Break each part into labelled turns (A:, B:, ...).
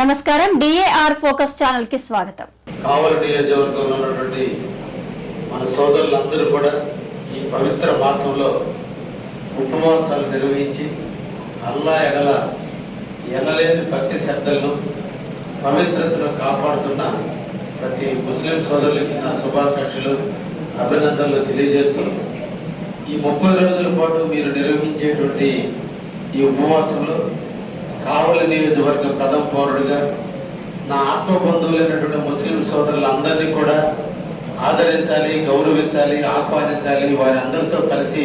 A: నమస్కారం. DAR focus ఛానల్కి స్వాగతం.
B: కావలి నియోజకవర్గంలో ఉన్నటువంటి మన సోదరులందరూ కూడా ఈ పవిత్ర మాసంలో ఉపవాసాలు నిర్వహించి అల్లా ఎడల ఎనలేని భక్తి శ్రద్ధలను పవిత్రతను కాపాడుతున్న ప్రతి ముస్లిం సోదరులకి నా శుభాకాంక్షలు అభినందనలు తెలియజేస్తున్నాను ఈ ముప్పై రోజుల పాటు మీరు నిర్వహించేటువంటి ఈ ఉపవాసంలో కావలి నియోజకవర్గ ప్రథమ పౌరుడిగా నా ఆత్మ బంధువులైనటువంటి ముస్లిం సోదరులందరినీ కూడా ఆదరించాలి గౌరవించాలి ఆహ్వానించాలి. వారి అందరితో కలిసి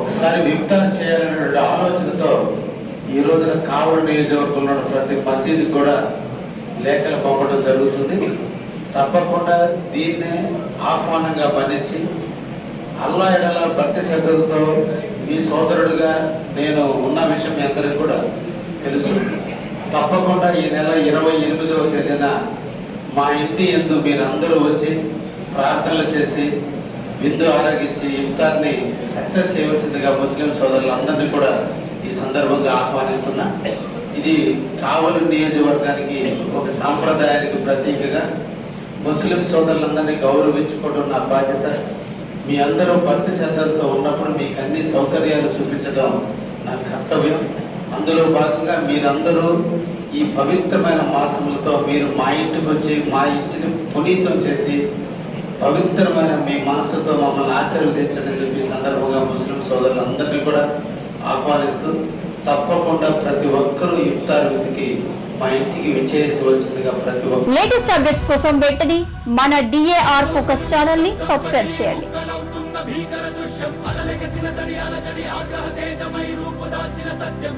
B: ఒకసారి విప్తారం చేయాలనేటువంటి ఆలోచనతో ఈ రోజున కావలి నియోజకవర్గంలో ప్రతి మసీదు కూడా లేఖలు పంపడం జరుగుతుంది. తప్పకుండా దీన్నే ఆహ్వానంగా మన్నించి అల్లా ఎడల భక్తి శ్రద్ధలతో సోదరుడిగా నేను ఉన్న విషయం మీ అందరికీ కూడా తెలుసు. తప్పకుండా ఈ నెల ఇరవై ఎనిమిదవ తేదీన మా ఇంటి ఎందు మీరందరూ వచ్చి ప్రార్థనలు చేసి విందు ఆరగించి ఇఫ్తార్ని సక్సెస్ చేయవలసిందిగా ముస్లిం సోదరులందరినీ కూడా ఈ సందర్భంగా ఆహ్వానిస్తున్నా. ఇది కావలి నియోజకవర్గానికి ఒక సాంప్రదాయానికి ప్రతీకగా ముస్లిం సోదరులందరినీ గౌరవించుకోవడం నా బాధ్యత మీ అందరూ భక్తి శ్రద్ధలతో ఉన్నప్పుడు మీకు అన్ని సౌకర్యాలు చూపించడం నా కర్తవ్యం. అందులో భాగంగా మీరందరూ ఈ పవిత్రమైన మాసములతో మీరు మా ఇంటికి వచ్చి మా ఇంటిని పునీతం చేసి పవిత్రమైన మీ మనసుతో మమ్మల్ని ఆశీర్వదించండి చెప్పి సందర్భంగా ముస్లిం సోదరులందరినీ కూడా ఆహ్వానిస్తూ తప్పకుండా ప్రతి ఒక్కరూ ఇఫ్తార్ విధికి మా ఇంటికి విచ్చేయవలసిందిగా ప్రతి ఒక్కరు
A: లేటెస్ట్ అప్డేట్స్ కోసం వెంటనే మన డిఏఆర్ ఫోకస్ ఛానల్ని సబ్స్క్రైబ్ చేయండి.
C: భీకర దృశ్యం. అలలెగసిన దడి అలజడి ఆగ్రహ తేజమై రూపుదాల్చిన సత్యం.